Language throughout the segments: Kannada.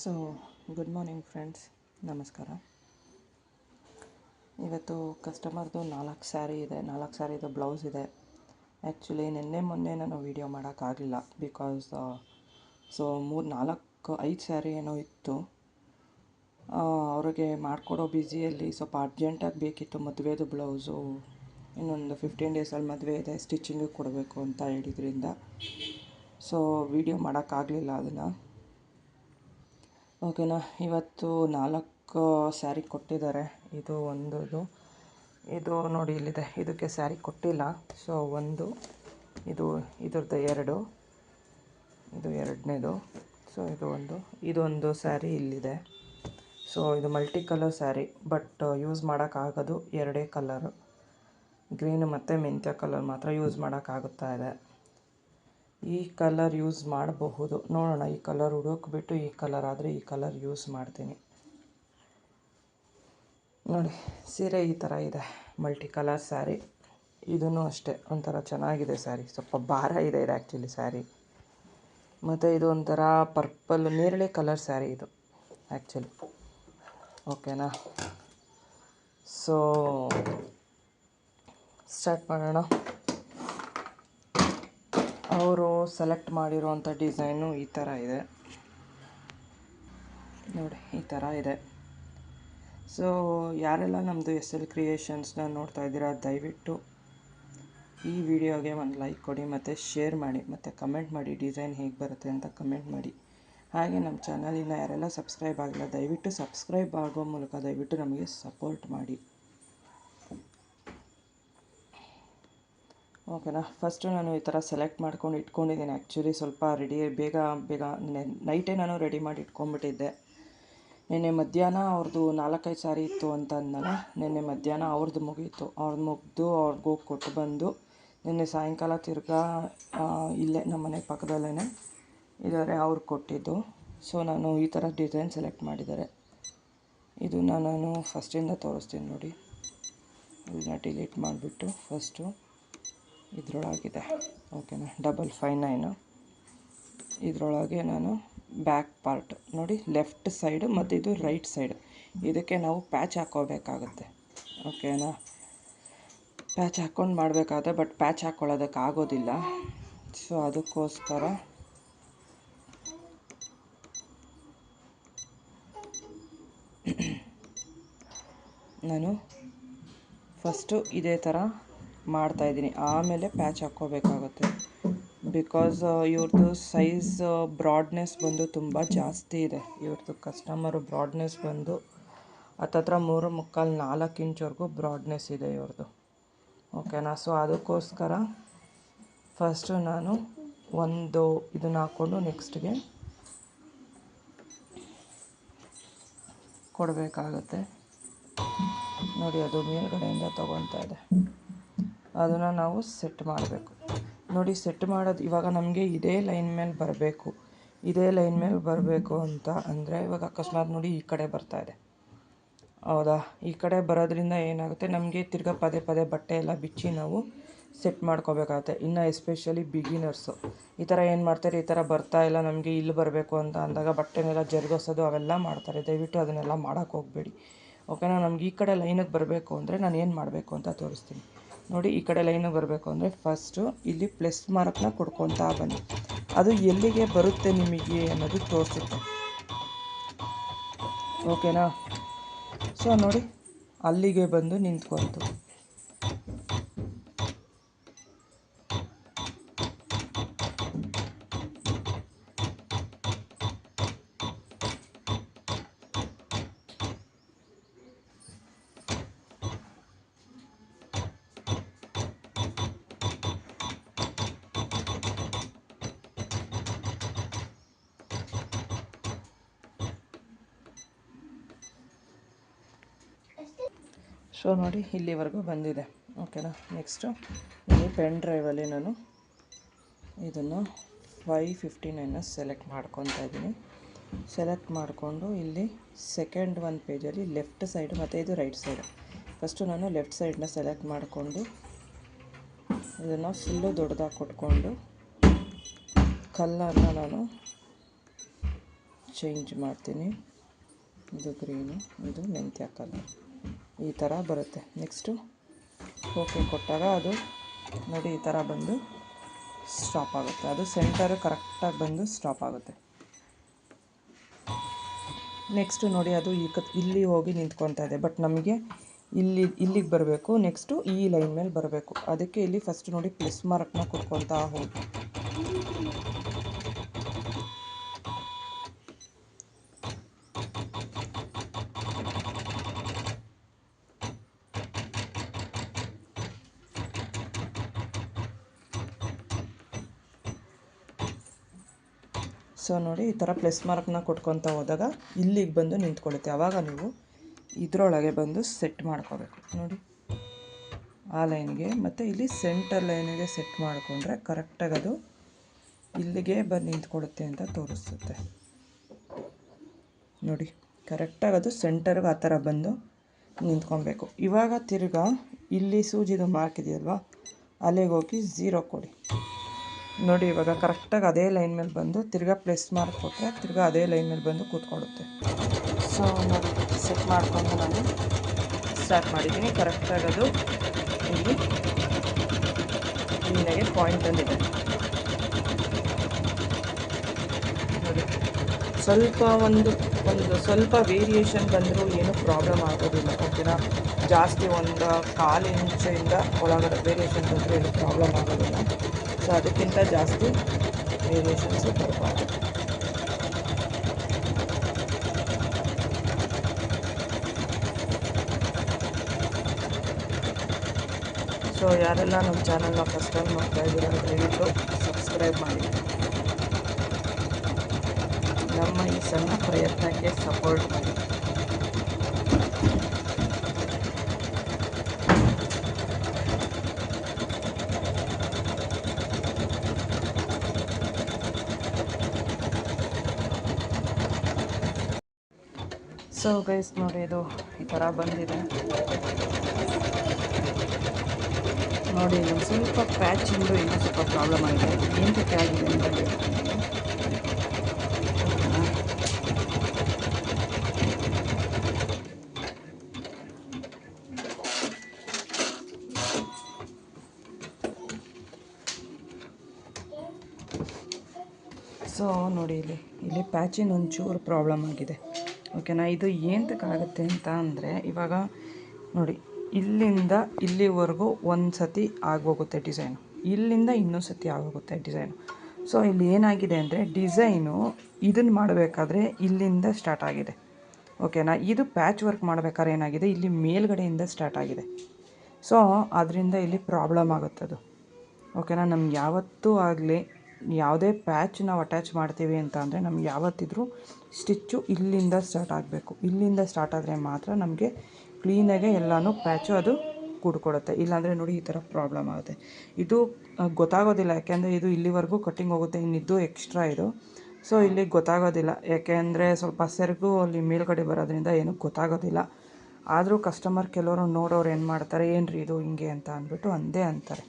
ಸೊ ಗುಡ್ ಮಾರ್ನಿಂಗ್ ಫ್ರೆಂಡ್ಸ್ ನಮಸ್ಕಾರ ಇವತ್ತು ಕಸ್ಟಮರ್ದು ನಾಲ್ಕು ಸ್ಯಾರಿ ಇದೆ. ನಾಲ್ಕು ಸ್ಯಾರಿದು ಬ್ಲೌಸ್ ಇದೆ. ಆ್ಯಕ್ಚುಲಿ ನಿನ್ನೆ ಮೊನ್ನೆ ನಾನು ವೀಡಿಯೋ ಮಾಡೋಕ್ಕಾಗಲಿಲ್ಲ ಬಿಕಾಸ್ ಸೊ ಮೂರು, ನಾಲ್ಕು, ಐದು ಸ್ಯಾರಿ ಏನೋ ಇತ್ತು. ಅವ್ರಿಗೆ ಮಾಡಿಕೊಡೋ ಬ್ಯುಸಿಯಲ್ಲಿ ಸ್ವಲ್ಪ ಅರ್ಜೆಂಟಾಗಿ ಬೇಕಿತ್ತು ಮದುವೆದು ಬ್ಲೌಸು ಇನ್ನೊಂದು ಫಿಫ್ಟೀನ್ ಡೇಸಲ್ಲಿ ಮದುವೆ ಇದೆ ಸ್ಟಿಚಿಂಗಿಗೆ ಕೊಡಬೇಕು ಅಂತ ಹೇಳಿದ್ರಿಂದ. ಸೊ ವೀಡಿಯೋ ಮಾಡೋಕ್ಕಾಗಲಿಲ್ಲ ಅದನ್ನು. ಓಕೆನಾ. ಇವತ್ತು ನಾಲ್ಕು ಸ್ಯಾರಿ ಕೊಟ್ಟಿದ್ದಾರೆ. ಇದು ಒಂದು ಇದು ನೋಡಿ ಇಲ್ಲಿದೆ. ಇದಕ್ಕೆ ಸ್ಯಾರಿ ಕೊಟ್ಟಿಲ್ಲ. ಸೊ ಒಂದು, ಇದು, ಇದ್ರದ್ದು ಎರಡು, ಇದು ಎರಡನೇದು. ಸೊ ಇದು ಒಂದು, ಇದೊಂದು ಸ್ಯಾರಿ ಇಲ್ಲಿದೆ. ಸೊ ಇದು multi colour sari but use ಮಾಡೋಕ್ಕಾಗೋದು ಎರಡೇ ಕಲರು ಗ್ರೀನ್ ಮತ್ತು ಮೆಂತ್ಯ ಕಲರ್ ಮಾತ್ರ ಯೂಸ್ ಮಾಡೋಕ್ಕಾಗುತ್ತಾ ಇದೆ. ಈ ಕಲರ್ ಯೂಸ್ ಮಾಡಬಹುದು. ನೋಡೋಣ, ಈ ಕಲರ್ ಹುಡುಕ್ಬಿಟ್ಟು ಈ ಕಲರ್ ಆದರೆ ಈ ಕಲರ್ ಯೂಸ್ ಮಾಡ್ತೀನಿ. ನೋಡಿ, ಸೀರೆ ಈ ಥರ ಇದೆ. ಮಲ್ಟಿ ಕಲರ್ ಸ್ಯಾರಿ ಇದೂ ಅಷ್ಟೇ, ಒಂಥರ ಚೆನ್ನಾಗಿದೆ ಸ್ಯಾರಿ ಸ್ವಲ್ಪ ಭಾರ ಇದೆ ಇದು ಆ್ಯಕ್ಚುಲಿ ಸ್ಯಾರಿ ಮತ್ತು ಇದು ಒಂಥರ ಪರ್ಪಲ್ ನೇರಳೆ ಕಲರ್ ಸ್ಯಾರಿ ಇದು ಆ್ಯಕ್ಚುಲಿ ಓಕೆನಾ ಸೊ ಸ್ಟಾರ್ಟ್ ಮಾಡೋಣ. ಅವರು ಸೆಲೆಕ್ಟ್ ಮಾಡಿರೋವಂಥ ಡಿಸೈನು ಈ ಥರ ಇದೆ. ನೋಡಿ, ಈ ಥರ ಇದೆ. ಸೊ ಯಾರೆಲ್ಲ ನಮ್ಮದು ಎಸ್ ಎಲ್ ಕ್ರಿಯೇಷನ್ಸ್ನ ನೋಡ್ತಾ ಇದ್ದೀರಾ, ದಯವಿಟ್ಟು ಈ ವಿಡಿಯೋಗೆ ಒಂದು ಲೈಕ್ ಕೊಡಿ, ಮತ್ತು ಶೇರ್ ಮಾಡಿ, ಮತ್ತು ಕಮೆಂಟ್ ಮಾಡಿ ಡಿಸೈನ್ ಹೇಗೆ ಬರುತ್ತೆ ಅಂತ ಕಮೆಂಟ್ ಮಾಡಿ. ಹಾಗೆ ನಮ್ಮ ಚಾನಲಿನ ಯಾರೆಲ್ಲ ಸಬ್ಸ್ಕ್ರೈಬ್ ಆಗಿಲ್ಲ, ದಯವಿಟ್ಟು ಸಬ್ಸ್ಕ್ರೈಬ್ ಆಗೋ ಮೂಲಕ ದಯವಿಟ್ಟು ನಮಗೆ ಸಪೋರ್ಟ್ ಮಾಡಿ. ಓಕೆನಾ. ಫಸ್ಟು ನಾನು ಈ ಥರ ಸೆಲೆಕ್ಟ್ ಮಾಡ್ಕೊಂಡು ಇಟ್ಕೊಂಡಿದ್ದೀನಿ ಆ್ಯಕ್ಚುಲಿ ಸ್ವಲ್ಪ ರೆಡಿ ಬೇಗ ಬೇಗ ನೈಟೇ ನಾನು ರೆಡಿ ಮಾಡಿ ಇಟ್ಕೊಂಡ್ಬಿಟ್ಟಿದ್ದೆ. ನಿನ್ನೆ ಮಧ್ಯಾಹ್ನ ಅವ್ರದ್ದು ನಾಲ್ಕೈದು ಸಾರಿ ಇತ್ತು ಅಂತ ಅಂದಲ್ಲ ನಿನ್ನೆ ಮಧ್ಯಾಹ್ನ ಅವ್ರದ್ದು ಮುಗೀತು. ಅವ್ರದ್ದು ಮುಗಿದು ಹೋಗಿ ಕೊಟ್ಟು ಬಂದು ನಿನ್ನೆ ಸಾಯಂಕಾಲ ತಿರ್ಗಾ ಇಲ್ಲೇ ನಮ್ಮ ಮನೆ ಪಕ್ಕದಲ್ಲೇ ಇದ್ದಾರೆ ಅವ್ರಿಗೆ ಕೊಟ್ಟಿದ್ದು. ಸೊ ನಾನು ಈ ಥರ ಡಿಸೈನ್ ಸೆಲೆಕ್ಟ್ ಮಾಡಿದ್ದಾರೆ. ಇದು ನಾನು ಫಸ್ಟಿಂದ ತೋರಿಸ್ತೀನಿ ನೋಡಿ. ಇದನ್ನ ಡಿಲೀಟ್ ಮಾಡಿಬಿಟ್ಟು ಫಸ್ಟು ಇದರೊಳಗಿದೆ. ಓಕೆನಾ ಡಬಲ್ ಫೈ ನೈನು ಇದರೊಳಗೆ ನಾನು ಬ್ಯಾಕ್ ಪಾರ್ಟ್ ನೋಡಿ ಲೆಫ್ಟ್ ಸೈಡ್ ಮತ್ತು ಇದು ರೈಟ್ ಸೈಡ್ ಇದಕ್ಕೆ ನಾವು ಪ್ಯಾಚ್ ಹಾಕೋಬೇಕಾಗುತ್ತೆ. ಓಕೆನಾ ಪ್ಯಾಚ್ ಹಾಕ್ಕೊಂಡು ಮಾಡಬೇಕಾದ್ರೆ ಬಟ್ ಪ್ಯಾಚ್ ಹಾಕ್ಕೊಳ್ಳೋದಕ್ಕೆ ಆಗೋದಿಲ್ಲ. ಸೊ ಅದಕ್ಕೋಸ್ಕರ ನಾನು ಫಸ್ಟು ಇದೇ ಥರ ಮಾಡ್ತಾಯಿದ್ದೀನಿ ಆಮೇಲೆ ಪ್ಯಾಚ್ ಹಾಕ್ಕೋಬೇಕಾಗುತ್ತೆ. ಬಿಕಾಸ್ ಇವ್ರದ್ದು ಸೈಜ್ ಬ್ರಾಡ್ನೆಸ್ ಬಂದು ತುಂಬ ಜಾಸ್ತಿ ಇದೆ. ಇವ್ರದ್ದು ಕಸ್ಟಮರು ಬ್ರಾಡ್ನೆಸ್ ಬಂದು ಹತ್ತತ್ರ ಮೂರು ಮುಕ್ಕಾಲು ನಾಲ್ಕು ಇಂಚ್ವರೆಗೂ ಬ್ರಾಡ್ನೆಸ್ ಇದೆ ಇವ್ರದ್ದು ಓಕೆನಾ ಸೊ ಅದಕ್ಕೋಸ್ಕರ ಫಸ್ಟು ನಾನು ಒಂದು ಇದನ್ನು ಹಾಕ್ಕೊಂಡು ನೆಕ್ಸ್ಟ್ಗೆ ಕೊಡಬೇಕಾಗತ್ತೆ. ನೋಡಿ, ಅದು ಮೇಲ್ಗಡೆಯಿಂದ ತೊಗೊತಾ ಇದೆ. ಅದನ್ನು ನಾವು ಸೆಟ್ ಮಾಡಬೇಕು. ನೋಡಿ ಸೆಟ್ ಮಾಡೋದು ಇವಾಗ ನಮಗೆ ಇದೇ ಲೈನ್ ಮೇಲೆ ಬರಬೇಕು. ಇದೇ ಲೈನ್ ಮೇಲೆ ಬರಬೇಕು ಅಂತ ಅಂದರೆ ಇವಾಗ ಅಕಸ್ಮಾತ್ ನೋಡಿ ಈ ಕಡೆ ಬರ್ತಾ ಇದೆ. ಹೌದಾ? ಈ ಕಡೆ ಬರೋದ್ರಿಂದ ಏನಾಗುತ್ತೆ? ನಮಗೆ ತಿರ್ಗಾ ಪದೇ ಪದೇ ಬಟ್ಟೆ ಎಲ್ಲ ಬಿಚ್ಚಿ ನಾವು ಸೆಟ್ ಮಾಡ್ಕೋಬೇಕಾಗತ್ತೆ. ಇನ್ನು ಎಸ್ಪೆಷಲಿ ಬಿಗಿನರ್ಸು ಈ ಥರ ಏನು ಮಾಡ್ತಾರೆ? ಈ ಥರ ಬರ್ತಾ ಇಲ್ಲ, ನಮಗೆ ಇಲ್ಲಿ ಬರಬೇಕು ಅಂತ ಅಂದಾಗ ಬಟ್ಟೆನೆಲ್ಲ ಜರುಗಿಸೋದು ಅವೆಲ್ಲ ಮಾಡ್ತಾರೆ. ದಯವಿಟ್ಟು ಅದನ್ನೆಲ್ಲ ಮಾಡೋಕ್ಕೆ ಹೋಗಬೇಡಿ. ಓಕೆನಾ ನಮ್ಗೆ ಈ ಕಡೆ ಲೈನಿಗೆ ಬರಬೇಕು ಅಂದರೆ ನಾನು ಏನು ಮಾಡಬೇಕು ಅಂತ ತೋರಿಸ್ತೀನಿ. ನೋಡಿ, ಈ ಕಡೆ ಲೈನಿಗೆ ಬರಬೇಕು ಅಂದರೆ ಫಸ್ಟು ಇಲ್ಲಿ ಪ್ಲಸ್ ಮಾರ್ಕ್ನ ಕೊಡ್ಕೊತಾ ಬನ್ನಿ. ಅದು ಎಲ್ಲಿಗೆ ಬರುತ್ತೆ ನಿಮಗೆ ಅನ್ನೋದು ತೋರಿಸುತ್ತೆ. ಓಕೆನಾ ಸೊ ನೋಡಿ, ಅಲ್ಲಿಗೆ ಬಂದು ನಿಂತ್ಕೊಂತು. ಸೊ ನೋಡಿ, ಇಲ್ಲಿವರೆಗೂ ಬಂದಿದೆ. ಓಕೆನಾ ನೆಕ್ಸ್ಟು ಇಲ್ಲಿ ಪೆನ್ ಡ್ರೈವಲ್ಲಿ ನಾನು ಇದನ್ನು ಫೈ ಫಿಫ್ಟಿ ನೈನ ಸೆಲೆಕ್ಟ್ ಮಾಡ್ಕೊತಾ ಇದ್ದೀನಿ. ಸೆಲೆಕ್ಟ್ ಮಾಡಿಕೊಂಡು ಇಲ್ಲಿ ಸೆಕೆಂಡ್ ಒಂದು ಪೇಜಲ್ಲಿ ಲೆಫ್ಟ್ ಸೈಡ್ ಮತ್ತು ಇದು ರೈಟ್ ಸೈಡ್ ಫಸ್ಟು ನಾನು ಲೆಫ್ಟ್ ಸೈಡನ್ನ ಸೆಲೆಕ್ಟ್ ಮಾಡಿಕೊಂಡು ಇದನ್ನು ಫುಲ್ಲು ದೊಡ್ಡದಾಗಿ ಕೊಟ್ಕೊಂಡು ಕಲ್ಲನ್ನು ನಾನು ಚೇಂಜ್ ಮಾಡ್ತೀನಿ. ಇದು ಗ್ರೀನು ಇದು ಮೆಂತ್ಯ ಕಲರ್ ಈ ಥರ ಬರುತ್ತೆ. ನೆಕ್ಸ್ಟು ಓಕೆ ಕೊಟ್ಟಾಗ ಅದು ನೋಡಿ ಈ ಥರ ಬಂದು ಸ್ಟಾಪ್ ಆಗುತ್ತೆ. ಅದು ಸೆಂಟರ್ ಕರೆಕ್ಟಾಗಿ ಬಂದು ಸ್ಟಾಪ್ ಆಗುತ್ತೆ. ನೆಕ್ಸ್ಟು ನೋಡಿ ಅದು ಈ ಇಲ್ಲಿ ಹೋಗಿ ನಿಂತ್ಕೊತಾ ಇದೆ. ಬಟ್ ನಮಗೆ ಇಲ್ಲಿ, ಇಲ್ಲಿಗೆ ಬರಬೇಕು. ನೆಕ್ಸ್ಟು ಈ ಲೈನ್ ಮೇಲೆ ಬರಬೇಕು. ಅದಕ್ಕೆ ಇಲ್ಲಿ ಫಸ್ಟ್ ನೋಡಿ ಪ್ಲಸ್ ಮಾರ್ಕ್ನ ಕೊಟ್ಕೊತಾ ಹೋಗಿ. ಸೊ ನೋಡಿ, ಈ ಥರ ಪ್ಲಸ್ ಮಾರ್ಕ್ನ ಕೊಟ್ಕೊತ ಹೋದಾಗ ಇಲ್ಲಿಗೆ ಬಂದು ನಿಂತ್ಕೊಳ್ಳುತ್ತೆ. ಆವಾಗ ನೀವು ಇದರೊಳಗೆ ಬಂದು ಸೆಟ್ ಮಾಡ್ಕೋಬೇಕು. ನೋಡಿ, ಆ ಲೈನ್ಗೆ ಮತ್ತು ಇಲ್ಲಿ ಸೆಂಟರ್ ಲೈನಿಗೆ ಸೆಟ್ ಮಾಡಿಕೊಂಡ್ರೆ ಕರೆಕ್ಟಾಗಿ ಅದು ಇಲ್ಲಿಗೆ ಬಂದು ನಿಂತ್ಕೊಳ್ಳುತ್ತೆ ಅಂತ ತೋರಿಸುತ್ತೆ. ನೋಡಿ ಕರೆಕ್ಟಾಗಿ ಅದು ಸೆಂಟರ್ಗೆ ಆ ಥರ ಬಂದು ನಿಂತ್ಕೊಬೇಕು. ಇವಾಗ ತಿರ್ಗಾ ಇಲ್ಲಿ ಸೂಜಿದು ಮಾರ್ಕ್ ಇದೆಯಲ್ವಾ? ಅಲ್ಲಿಗೆ ಹೋಗಿ ಝೀರೋ ಕೊಡಿ. ನೋಡಿ, ಇವಾಗ ಕರೆಕ್ಟಾಗಿ ಅದೇ ಲೈನ್ ಮೇಲೆ ಬಂದು ತಿರ್ಗಾ ಪ್ಲಸ್ ಮಾರ್ಕ್ ಕೊಟ್ಟರೆ ತಿರ್ಗಾ ಅದೇ ಲೈನ್ ಮೇಲೆ ಬಂದು ಕೂತ್ಕೊಳ್ಳುತ್ತೆ. ಸೊ ನೋಡಿ ಸೆಟ್ ಮಾಡಿಕೊಂಡು ನಾನು ಸ್ಟಾರ್ಟ್ ಮಾಡಿದ್ದೀನಿ. ಕರೆಕ್ಟಾಗಿ ಅದು ಇಲ್ಲಿ ಕ್ಲೀನಾಗೆ ಪಾಯಿಂಟ್ ಬಂದಿದೆ. ನೋಡಿ, ಸ್ವಲ್ಪ ಒಂದು ಒಂದು ಸ್ವಲ್ಪ ವೇರಿಯೇಷನ್ ಬಂದರೂ ಏನೂ ಪ್ರಾಬ್ಲಮ್ ಆಗೋದಿಲ್ಲ ಓಕೆನಾ ಜಾಸ್ತಿ ಒಂದು ಕಾಲು ಇಂಚಿಂದ ಒಳಗಡೆ ವೇರಿಯೇಷನ್ ಬಂದರೂ ಏನೂ ಪ್ರಾಬ್ಲಮ್ ಆಗೋದಿಲ್ಲ. ಸೊ ಅದಕ್ಕಿಂತ ಜಾಸ್ತಿ ವೇರಿಯೇಷನ್ಸು ಬರಬಾರ್ದು ಸೊ ಯಾರೆಲ್ಲ ನಮ್ಮ ಚಾನಲ್ನ ಫಸ್ಟ್ ಟೈಮ್ ನೋಡ್ತಾ ಇದ್ದೀರಾ ದಯವಿಟ್ಟು ಸಬ್ಸ್ಕ್ರೈಬ್ ಮಾಡಿ. ನಮ್ಮ ಈ ಸಣ್ಣ ಪ್ರಯತ್ನಕ್ಕೆ ಸಪೋರ್ಟ್ ಮಾಡಿ. ಸೊ ಗೈಸ್ ನೋಡಿ ಇದು ಈ ಥರ ಬಂದಿದೆ. ನೋಡಿ ಇಲ್ಲಿ ಸ್ವಲ್ಪ ಪ್ಯಾಚಿಂದು ಇನ್ನೂ ಸ್ವಲ್ಪ ಪ್ರಾಬ್ಲಮ್ ಆಗಿದೆ. ಏನಕ್ಕೆ ಆಗಿದೆ ಅಂತ ಸೊ ನೋಡಿ ಇಲ್ಲಿ ಇಲ್ಲಿ ಪ್ಯಾಚಿನ ಒಂಚೂರು ಪ್ರಾಬ್ಲಮ್ ಆಗಿದೆ. ಓಕೆನಾ ಇದು ಏಂತಕ್ಕಾಗುತ್ತೆ ಅಂತ ಅಂದರೆ ಇವಾಗ ನೋಡಿ, ಇಲ್ಲಿಂದ ಇಲ್ಲಿವರೆಗೂ ಒಂದು ಸತಿ ಆಗೋಗುತ್ತೆ ಡಿಸೈನು ಇಲ್ಲಿಂದ ಇನ್ನೊಂದು ಸತಿ ಆಗೋಗುತ್ತೆ ಡಿಸೈನು ಸೊ ಇಲ್ಲಿ ಏನಾಗಿದೆ ಅಂದರೆ ಡಿಸೈನು ಇದನ್ನು ಮಾಡಬೇಕಾದ್ರೆ ಇಲ್ಲಿಂದ ಸ್ಟಾರ್ಟ್ ಆಗಿದೆ. ಓಕೆನಾ ಇದು ಪ್ಯಾಚ್ ವರ್ಕ್ ಮಾಡಬೇಕಾದ್ರೆ ಏನಾಗಿದೆ? ಇಲ್ಲಿ ಮೇಲ್ಗಡೆಯಿಂದ ಸ್ಟಾರ್ಟ್ ಆಗಿದೆ. ಸೊ ಅದರಿಂದ ಇಲ್ಲಿ ಪ್ರಾಬ್ಲಮ್ ಆಗುತ್ತದು. ಓಕೆನಾ ನಮ್ಗೆ ಯಾವತ್ತೂ ಆಗಲಿ ಯಾವುದೇ ಪ್ಯಾಚ್ ನಾವು ಅಟ್ಯಾಚ್ ಮಾಡ್ತೀವಿ ಅಂತ ಅಂದರೆ ನಮ್ಗೆ ಯಾವತ್ತಿದ್ರೂ ಸ್ಟಿಚ್ಚು ಇಲ್ಲಿಂದ ಸ್ಟಾರ್ಟ್ ಆಗಬೇಕು. ಇಲ್ಲಿಂದ ಸ್ಟಾರ್ಟ್ ಆದರೆ ಮಾತ್ರ ನಮಗೆ ಕ್ಲೀನಾಗೆ ಎಲ್ಲನೂ ಪ್ಯಾಚು ಅದು ಕೂಡ್ಕೊಡುತ್ತೆ ಇಲ್ಲಾಂದರೆ ನೋಡಿ ಈ ಥರ ಪ್ರಾಬ್ಲಮ್ ಆಗುತ್ತೆ. ಇದು ಗೊತ್ತಾಗೋದಿಲ್ಲ. ಯಾಕೆಂದರೆ ಇದು ಇಲ್ಲಿವರೆಗೂ ಕಟ್ಟಿಂಗ್ ಹೋಗುತ್ತೆ. ಇನ್ನಿದ್ದು ಎಕ್ಸ್ಟ್ರಾ ಇದು. ಸೊ ಇಲ್ಲಿ ಗೊತ್ತಾಗೋದಿಲ್ಲ. ಯಾಕೆಂದರೆ ಸ್ವಲ್ಪ ಸೆರಗು ಅಲ್ಲಿ ಮೇಲ್ಗಡೆ ಬರೋದ್ರಿಂದ ಏನೂ ಗೊತ್ತಾಗೋದಿಲ್ಲ. ಆದರೂ ಕಸ್ಟಮರ್ ಕೆಲವರು ನೋಡೋರು ಏನು ಮಾಡ್ತಾರೆ? ಏನು ರೀ ಇದು ಹಿಂಗೆ ಅಂತ ಅಂದ್ಬಿಟ್ಟು ಅಂದೇ ಅಂತಾರೆ.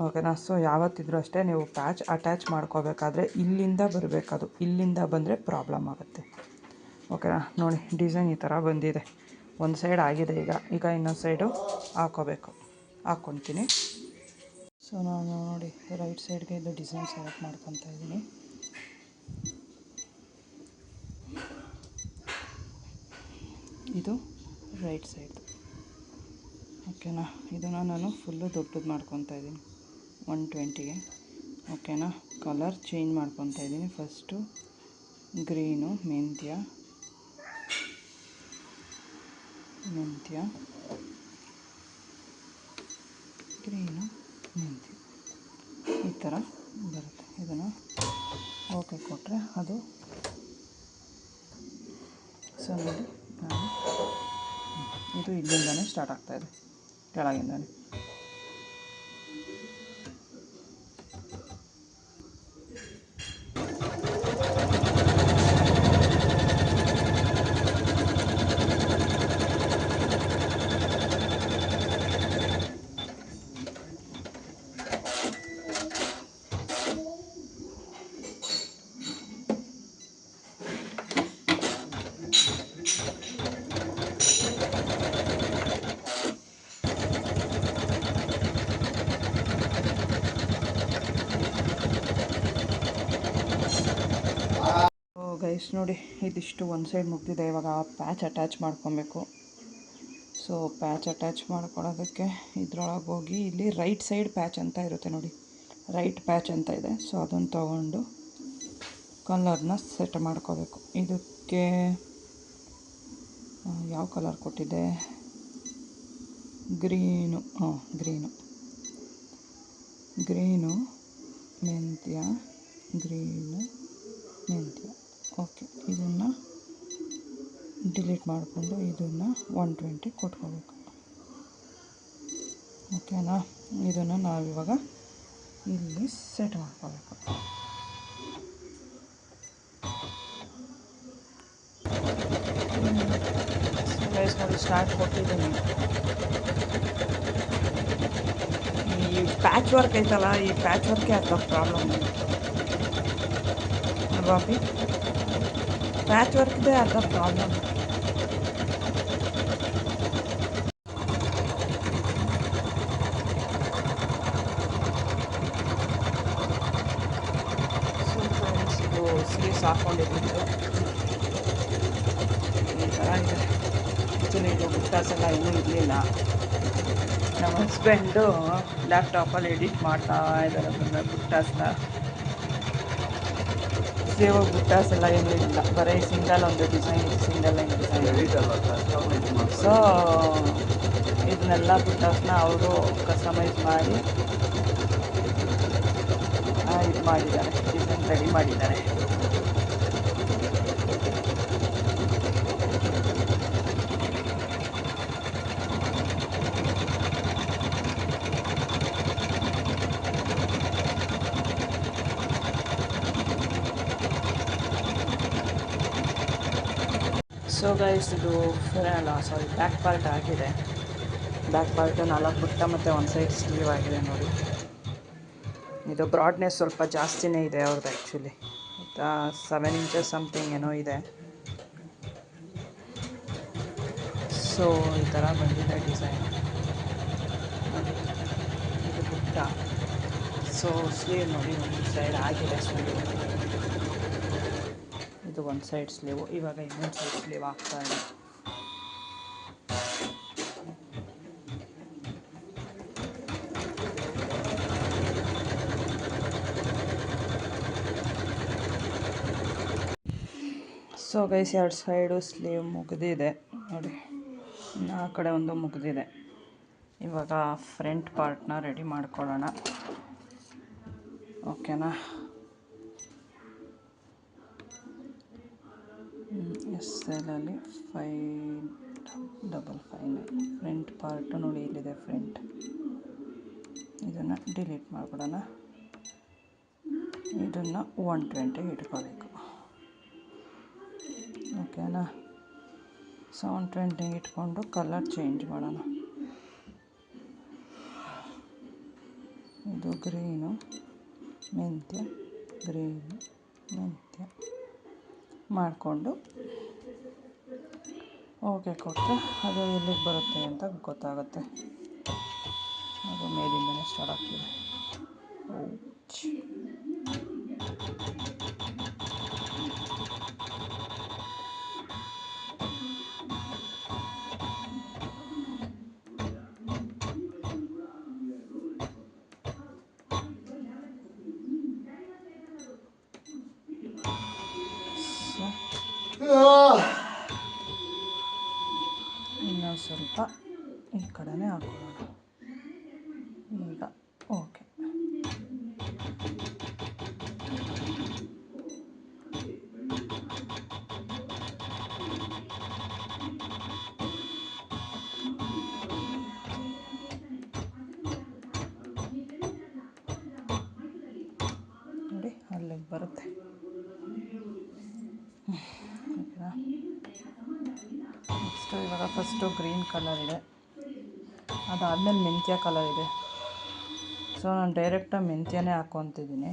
ಓಕೆನಾ ಸೊ ಯಾವತ್ತಿದ್ರೂ ಅಷ್ಟೇ ನೀವು ಪ್ಯಾಚ್, ಅಟ್ಯಾಚ್ ಮಾಡ್ಕೋಬೇಕಾದ್ರೆ ಇಲ್ಲಿಂದ ಬರಬೇಕದು. ಇಲ್ಲಿಂದ ಬಂದರೆ ಪ್ರಾಬ್ಲಮ್ ಆಗುತ್ತೆ. ಓಕೆನಾ, ನೋಡಿ, ಡಿಸೈನ್ ಈ ಥರ ಬಂದಿದೆ. ಒಂದು ಸೈಡ್ ಆಗಿದೆ ಈಗ. ಈಗ ಇನ್ನೊಂದು ಸೈಡು ಹಾಕೋಬೇಕು. ಹಾಕ್ಕೊತೀನಿ. ಸೊ, ನಾನು ನೋಡಿ, ರೈಟ್ ಸೈಡ್ಗೆ ಇದು ಡಿಸೈನ್ ಸೆಲೆಕ್ಟ್ ಮಾಡ್ಕೊತಾ ಇದ್ದೀನಿ. ಇದು ರೈಟ್ ಸೈಡ್. ಓಕೆನಾ, ಇದನ್ನು ನಾನು ಫುಲ್ಲು ದೊಡ್ಡದು ಮಾಡ್ಕೊತಾ ಇದ್ದೀನಿ. ಒನ್ ಟ್ವೆಂಟಿಗೆ ಓಕೆನಾ ಕಲರ್ ಚೇಂಜ್ ಮಾಡ್ಕೊತಾ ಇದ್ದೀನಿ. ಫಸ್ಟು ಗ್ರೀನು ಮೆಂತ್ಯ. ಮೆಂತ್ಯ. ಗ್ರೀನು ಮೆಂತ್ಯ. ಈ ಥರ ಬರುತ್ತೆ. ಇದನ್ನು ಓಕೆ ಕೊಟ್ಟರೆ ಅದು ಸೊ ನೋಡಿ, ನಾನು ಇದು ಇಲ್ಲಿಂದನೇ ಸ್ಟಾರ್ಟ್ ಆಗ್ತಾಯಿದೆ ಕೆಳಗಿಂದನೇ. ಗೈಸ್ ನೋಡಿ, ಇದಿಷ್ಟು ಒಂದು ಸೈಡ್ ಮುಗ್ದಿದೆ. ಇವಾಗ ಪ್ಯಾಚ್ ಅಟ್ಯಾಚ್ ಮಾಡ್ಕೊಬೇಕು. ಸೊ ಪ್ಯಾಚ್ ಅಟ್ಯಾಚ್ ಮಾಡ್ಕೊಳ್ಳೋದಕ್ಕೆ ಇದ್ರೊಳಗೆ ಹೋಗಿ ಇಲ್ಲಿ ರೈಟ್ ಸೈಡ್ ಪ್ಯಾಚ್ ಅಂತ ಇರುತ್ತೆ ನೋಡಿ. ರೈಟ್ ಪ್ಯಾಚ್ ಅಂತ ಇದೆ. ಸೊ ಅದನ್ನು ತೊಗೊಂಡು ಕಲರ್ನ ಸೆಟ್ ಮಾಡ್ಕೋಬೇಕು. ಇದಕ್ಕೆ ಯಾವ ಕಲರ್ ಕೊಟ್ಟಿದೆ ಗ್ರೀನು ಹಾಂ ಗ್ರೀನು. ಗ್ರೀನು, ಮೆಂತ್ಯ ಗ್ರೀನು, ಮೆಂತ್ಯ. ಓಕೆ ಇದನ್ನು ಡಿಲೀಟ್ ಮಾಡಿಕೊಂಡು ಇದನ್ನು ಒನ್ ಟ್ವೆಂಟಿ ಕೊಟ್ಕೋಬೇಕು ಓಕೆನಾ ಇದನ್ನು ನಾವಿವಾಗ ಇಲ್ಲಿ ಸೆಟ್ ಮಾಡ್ಕೋಬೇಕು ಗೈಸ್ ನೋಡಿ ಸ್ಟಾರ್ಟ್ ಕೊಟ್ಟಿದ್ದೀನಿ ಈ ಪ್ಯಾಚ್ ವರ್ಕ್ ಐತಲ್ಲ ಈ ಪ್ಯಾಚ್ ವರ್ಕೇ ಅರ್ಧ ಪ್ರಾಬ್ಲಮ್ ಅಲ್ವಾ ಅಪ್ಪಿ ಪ್ಯಾಚ್ ವರ್ಕ್ದೇ ಪ್ರಾಬ್ಲಮ್ ಸೊ ಫ್ರೆಂಡ್ಸ್ ಇದು ಸ್ಲೀವ್ಸ್ ಹಾಕ್ಕೊಂಡಿದ್ದು ಈ ಥರ ಇದೆ ಆ್ಯಕ್ಚುಲಿ ಇದು ಎಲ್ಲ ಇನ್ನೂ ಇರಲಿಲ್ಲ ನಮ್ಮ ಹಸ್ಬೆಂಡು ಲ್ಯಾಪ್ಟಾಪಲ್ಲಿ ಎಡಿಟ್ ಮಾಡ್ತಾ ಇದ್ದಾರೆ ಬುಟ್ಟಾಸ್ನ ಸೇವ ಬುಟ್ಟಾಸ್ ಎಲ್ಲ ಏನೂ ಇಲ್ಲ ಬರೀ ಸಿಂಗಲ್ ಒಂದು design single line design so ಇದನ್ನೆಲ್ಲ ಬುಟ್ಟಾಸ್ನ ಅವರು ಕಸ್ಟಮೈಸ್ ಮಾಡಿ ಇದು ಮಾಡಿದ್ದಾರೆ ಡಿಸೈನ್ ರೆಡಿ ಮಾಡಿದ್ದಾರೆ ಗೈಸ್ ಇದು ಅಲ್ಲ. ಸಾರಿ ಬ್ಯಾಕ್ ಪಾರ್ಟ್ ಆಗಿದೆ. ಬ್ಯಾಕ್ ಪಾರ್ಟ್ ನಾಲ್ಕು ಪುಟ್ಟ ಮತ್ತು ಒಂದು ಸೈಡ್ ಸ್ಲೀವ್ ಆಗಿದೆ ನೋಡಿ. ಇದು ಬ್ರಾಡ್ನೆಸ್ ಸ್ವಲ್ಪ ಜಾಸ್ತಿನೇ ಇದೆ ಅವ್ರದ್ದು ಆ್ಯಕ್ಚುಲಿ ಸೆವೆನ್ ಇಂಚಸ್ ಸಮಥಿಂಗ್ ಏನೋ ಇದೆ. ಸೊ ಈ ಥರ ಬಂದಿದೆ ಡಿಸೈನ್ ಇದು ಬುಟ್ಟ ಸೊ ಸ್ಲೀವ್ ನೋಡಿ ಒಂದು ಸೈಡ್ ಆಗಿದೆ. ಸ್ಲೀವ್ ಇದು ಒಂದು ಸೈಡ್ ಸ್ಲೀವು, ಇವಾಗ ಇನ್ನೊಂದು ಸೈಡ್ ಸ್ಲೀವ್ ಆಗ್ತಾ ಇದೆ ಸೊ ಗೈಸ್ ಎರಡು ಸೈಡು ಸ್ಲೀವ್ ಮುಗಿದಿದೆ. ನೋಡಿ ಆ ಕಡೆ ಒಂದು ಮುಗಿದಿದೆ. ಇವಾಗ ಫ್ರಂಟ್ ಪಾರ್ಟ್ನ ರೆಡಿ ಮಾಡ್ಕೊಳ್ಳೋಣ. ಓಕೆನಾ S ಎಲಲ್ಲಿ five double five nine front part ನೋಡಿ ಇಲ್ಲಿದೆ ಫ್ರಂಟ್ ಇದನ್ನು ಡಿಲೀಟ್ ಮಾಡ್ಬಿಡೋಣ. ಇದನ್ನು ಒನ್ ಟ್ವೆಂಟಿ ಇಟ್ಕೋಬೇಕು. ಓಕೆನಾ ಸೊ ಟ್ವೆಂಟಿ ಇಟ್ಕೊಂಡು ಕಲರ್ ಚೇಂಜ್ ಮಾಡೋಣ. ಇದು ಗ್ರೀನು ಮೆಂತ್ಯ ಗ್ರೀನು ಮೆಂತ್ಯ. ಮಾಡಿಕೊಂಡು ಓಕೆ ಕೊಟ್ಟರೆ ಅದು ಎಲ್ಲಿಗೆ ಬರುತ್ತೆ ಅಂತ ಗೊತ್ತಾಗುತ್ತೆ. ಅದು ಮೇಲಿಂದಲೇ ಸ್ಟಾರ್ಟ್ ಆಗ್ತಿದೆ ಔಚ್. ಸೊ ಇನ್ನೊಂದು ಸ್ವಲ್ಪ ಈ ಕಡೆನೇ ಹಾಕೊಳ್ಳೋಣ ಈಗ ಓಕೆ ನೋಡಿ ಅಲ್ಲಿಗೆ ಬರುತ್ತೆ ಓಕೆನಾ ನೆಕ್ಸ್ಟು ಇವಾಗ ಫಸ್ಟು ಗ್ರೀನ್ ಕಲರ್ ಇದೆ ಅದಾದಮೇಲೆ ಮೆಂತ್ಯ ಕಲರ್ ಇದೆ. ಸೊ ನಾನು ಡೈರೆಕ್ಟಾಗಿ ಮೆಂತ್ಯನೇ ಹಾಕ್ಕೊತಿದ್ದೀನಿ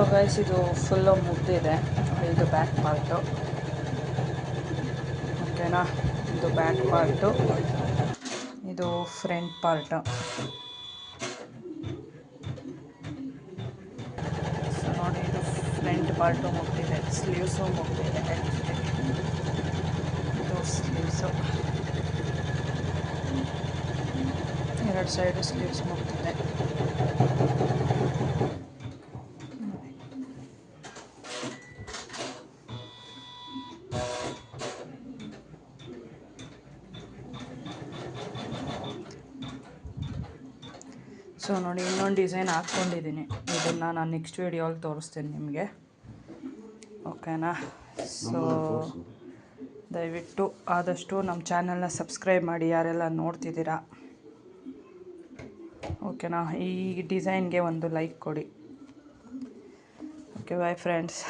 ಸೊ ಗೈಸ್ ಇದು ಫುಲ್ಲು ಮುಗ್ದಿದೆ. ಇದು ಬ್ಯಾಕ್ ಪಾರ್ಟು ಓಕೆನಾ ಇದು ಬ್ಯಾಕ್ ಪಾರ್ಟು ಇದು ಫ್ರಂಟ್ ಪಾರ್ಟು ಸೊ ನೋಡಿ, ಇದು ಫ್ರಂಟ್ ಪಾರ್ಟು ಮುಗ್ದಿದೆ. ಸ್ಲೀವ್ಸು ಮುಗ್ದಿದೆ. ಇದು ಸ್ಲೀವ್ಸು ಎರಡು ಸೈಡು ಸ್ಲೀವ್ಸ್ ಮುಗ್ದಿದೆ. ಸೊ ನೋಡಿ, ಇನ್ನೊಂದು ಡಿಸೈನ್ ಹಾಕ್ಕೊಂಡಿದ್ದೀನಿ ಇದನ್ನು ನಾನು ನೆಕ್ಸ್ಟ್ ವೀಡಿಯೋಲ್ಲಿ ತೋರಿಸ್ತೀನಿ ನಿಮಗೆ. ಓಕೆನಾ ಸೊ ದಯವಿಟ್ಟು ಆದಷ್ಟು ನಮ್ಮ ಚಾನಲ್ನ ಸಬ್ಸ್ಕ್ರೈಬ್ ಮಾಡಿ, ಯಾರೆಲ್ಲ ನೋಡ್ತಿದ್ದೀರಾ. ಓಕೆನಾ ಈ ಡಿಸೈನ್ಗೆ ಒಂದು ಲೈಕ್ ಕೊಡಿ. Okay bye friends